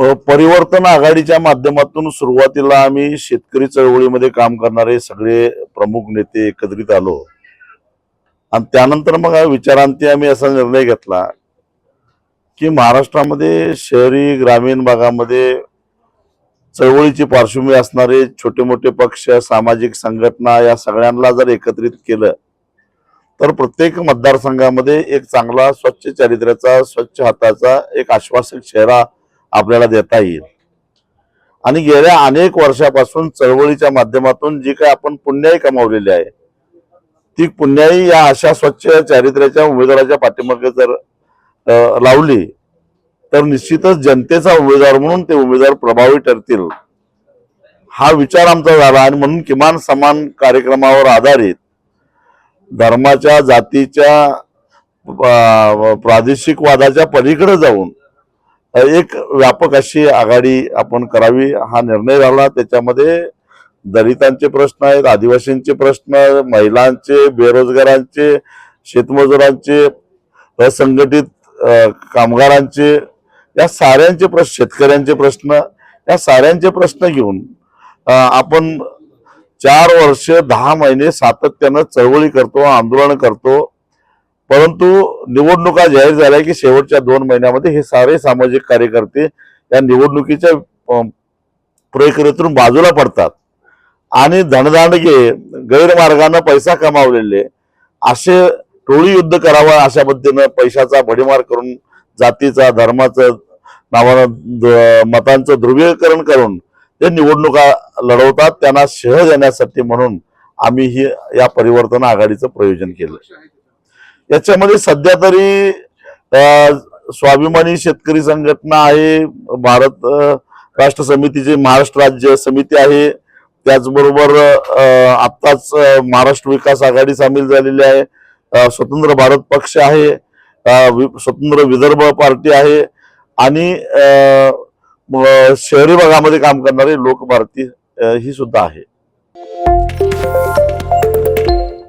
परिवर्तन आघाडीच्या माध्यमातून सुरुवातीला आम्ही शेतकरी चळवळीमध्ये काम करणारे सगळे प्रमुख नेते एकत्रित आलो. आणि त्यानंतर मग विचारांती आम्ही असा निर्णय घेतला की महाराष्ट्रामध्ये शहरी ग्रामीण भागामध्ये चळवळीची पार्श्वभूमी असणारे छोटे मोठे पक्ष सामाजिक संघटना या सगळ्यांना जर एकत्रित केलं तर प्रत्येक मतदारसंघामध्ये एक चांगला स्वच्छ चारित्र्याचा स्वच्छ हाताचा एक आश्वासक चेहरा आपल्याला देता येईल. आणि गेल्या अनेक वर्षापासून चळवळीच्या माध्यमातून जी काय आपण पुण्याई कमावलेली आहे ती पुण्याई या अशा स्वच्छ चारित्र्याच्या उमेदवाराच्या पाठीमागे जर लावली तर निश्चितच जनतेचा उमेदवार म्हणून ते उमेदवार प्रभावी ठरतील. हा विचार आमचा झाला आणि म्हणून किमान समान कार्यक्रमावर आधारित धर्माच्या जातीच्या प्रादेशिक वादाच्या पलीकडे जाऊन एक व्यापक अशी आघाडी आपण करावी हा निर्णय झाला. त्याच्यामध्ये दलितांचे प्रश्न आहेत आदिवासींचे प्रश्न महिलांचे बेरोजगारांचे शेतमजुरांचे असंघटित कामगारांचे या साऱ्यांचे प्रश्न शेतकऱ्यांचे प्रश्न या साऱ्यांचे प्रश्न घेऊन आपण चार वर्ष दहा महिने सातत्यानं चळवळी करतो आंदोलन करतो. परंतु निवडणुका जाहीर झाल्या की शेवटच्या दोन महिन्यामध्ये हे सारे सामाजिक कार्यकर्ते या निवडणुकीच्या प्रक्रियेतून बाजूला पडतात. आणि धनदांडगे गैरमार्गानं पैसा कमावलेले असे टोळी युद्ध करावं अशा पद्धतीनं पैशाचा भडीमार करून जातीचा धर्माचं नावानं मतांचं ध्रुवीकरण करून ते निवडणुका लढवतात. त्यांना शह देण्यासाठी म्हणून आम्ही ही या परिवर्तन आघाडीचं प्रयोजन केलं. याच्यामध्ये सध्या तरी स्वाभिमानी शेतकरी संघटना आहे भारत राष्ट्र समितीची महाराष्ट्र राज्य समिती आहे त्याचबरोबर आत्ताच महाराष्ट्र विकास आघाडी सामील झालेली आहे स्वतंत्र भारत पक्ष आहे वि- स्वतंत्र विदर्भ पार्टी आहे आणि शहरी भागामध्ये काम करणारे लोक भारती ही सुद्धा आहे.